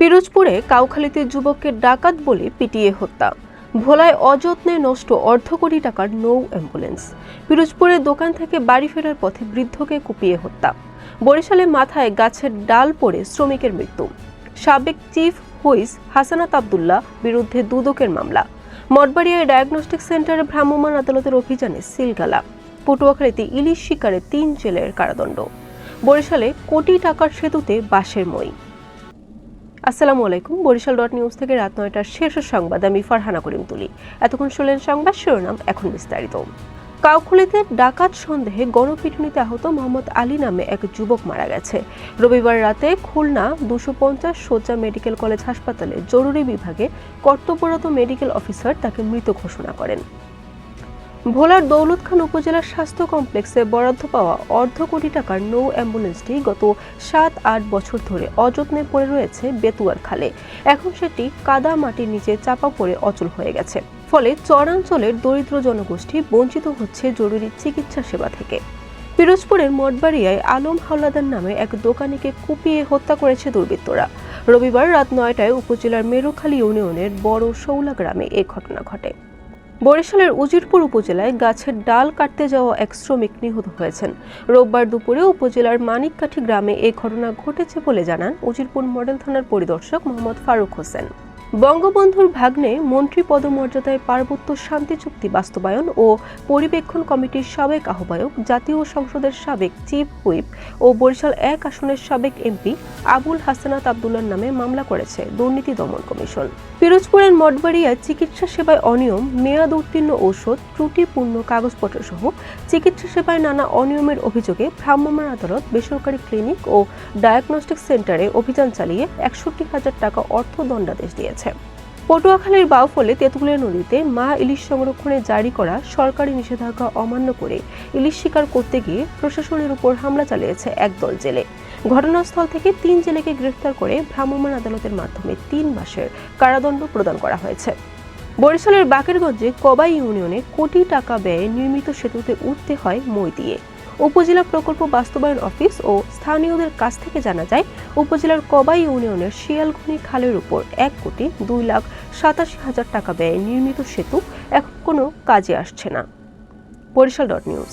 পিরোজপুরে কাউখালীতে যুবককে ডাকাত বলে পিটিয়ে হত্যা। ভোলায় অযত্নে নষ্ট অর্ধ কোটি টাকার নৌ অ্যাম্বুলেন্স। পিরোজপুরের দোকান থেকে বাড়ি ফেরার পথে বৃদ্ধকে কুপিয়ে হত্যা। বরিশালে মাথায় গাছের ডাল পড়ে শ্রমিকের মৃত্যু। সাবেক চিফ হুইস হাসানাত আবদুল্লাহ বিরুদ্ধে দুদকের মামলা। মঠবাড়িয়ায় ডায়াগনস্টিক সেন্টারে ভ্রাম্যমাণ আদালতের অভিযানে সিলগালা। পটুয়াখালীতে ইলিশ শিকারে তিন জেলের কারাদণ্ড। বরিশালে কোটি টাকার সেতুতে বাঁশের মই। আসসালামু আলাইকুম, বরিশাল ডট নিউজ থেকে রাত নয়টার শেষ সংবাদ আমি ফারহানা করিম তুলি। এতক্ষণ শুনলেন সংবাদ শিরোনাম, এখন বিস্তারিত। কাউখুলিতে ডাকাত সন্দেহে গণপিটুনিতে আহত মোহাম্মদ আলী নামে এক যুবক মারা গেছে। রবিবার রাতে খুলনা দুশো পঞ্চাশ সোজা মেডিকেল কলেজ হাসপাতালে জরুরি বিভাগে কর্তব্যরত মেডিকেল অফিসার তাকে মৃত ঘোষণা করেন। ভোলার দৌলত খান উপজেলার স্বাস্থ্য কমপ্লেক্সে বরাদ্দ পাওয়া অর্ধ কোটি টাকার নৌ অ্যাম্বুলেন্সটি গত সাত, আট বছর ধরে অযত্নে পড়ে রয়েছে বেতুয়ার খালে। এখন সেটি কাদা মাটির নিচে চাপা পড়ে অচল হয়ে গেছে। ফলে চরাঞ্চলের দরিদ্র জনগোষ্ঠী বঞ্চিত হচ্ছে জরুরি চিকিৎসা সেবা থেকে। পিরোজপুরের মঠবাড়িয়ায় আলম হাওলাদার নামে এক দোকানিকে কুপিয়ে হত্যা করেছে দুর্বৃত্তরা। রবিবার রাত নয়টায় উপজেলার মেরুখালী ইউনিয়নের বড় শৌলা গ্রামে এ ঘটনা ঘটে। বরিশালের উজিরপুর উপজেলায় গাছের ডাল কাটতে যাওয়া এক শ্রমিক নিহত হয়েছেন। রোববার দুপুরে উপজেলার মানিককাঠি গ্রামে এ ঘটনা ঘটেছে বলে জানান উজিরপুর মডেল থানার পরিদর্শক মোহাম্মদ ফারুক হোসেন। বঙ্গবন্ধুর ভাগ্নে মন্ত্রী পদমর্যাদায় পার্বত্য শান্তি চুক্তি বাস্তবায়ন ও পরিবেক্ষণ কমিটির সাবেক আহ্বায়ক, জাতীয় সংসদের সাবেক চিফ হুইপ ও বরিশাল এক আসনের সাবেক এমপি আবুল হাসানাত আবদুল্লার নামে মামলা করেছে দুর্নীতি দমন কমিশন। পিরোজপুরের মঠবাড়িয়ায় চিকিৎসা সেবায় অনিয়ম, মেয়াদ উত্তীর্ণ ঔষধ, ত্রুটিপূর্ণ কাগজপত্র সহ চিকিৎসা সেবায় নানা অনিয়মের অভিযোগে ভ্রাম্যমাণ আদালত বেসরকারি ক্লিনিক ও ডায়াগনস্টিক সেন্টারে অভিযান চালিয়ে একষট্টি হাজার টাকা অর্থ দণ্ডাদেশ দিয়েছে। পটুয়াখালীর বাউফলে তেঁতুলিয়া নদীতে মা ইলিশ সংরক্ষণে জারি করা সরকারি নিষেধাজ্ঞা অমান্য করে ইলিশ শিকার করতে গিয়ে প্রশাসনের উপর হামলা চালিয়েছে একদল জেলে। ঘটনাস্থল থেকে তিন জেলেকে গ্রেফতার করে ভ্রাম্যমাণ আদালতের মাধ্যমে তিন মাসের কারাদণ্ড প্রদান করা হয়েছে। বরিশালের বাকেরগঞ্জে কবাই ইউনিয়নে কোটি টাকা ব্যয়ে নির্মিত সেতুতে উঠতে হয় মই দিয়ে। উপজেলা প্রকল্প বাস্তবায়ন অফিস ও স্থানীয়দের কাছ থেকে জানা যায়, উপজেলার কবাই ইউনিয়নের শিয়ালঘুনি খালের উপর এক কোটি দুই লাখ সাতাশি হাজার টাকা ব্যয়ে নির্মিত সেতু এখন কোনো কাজে আসছে না। Barishal dot news.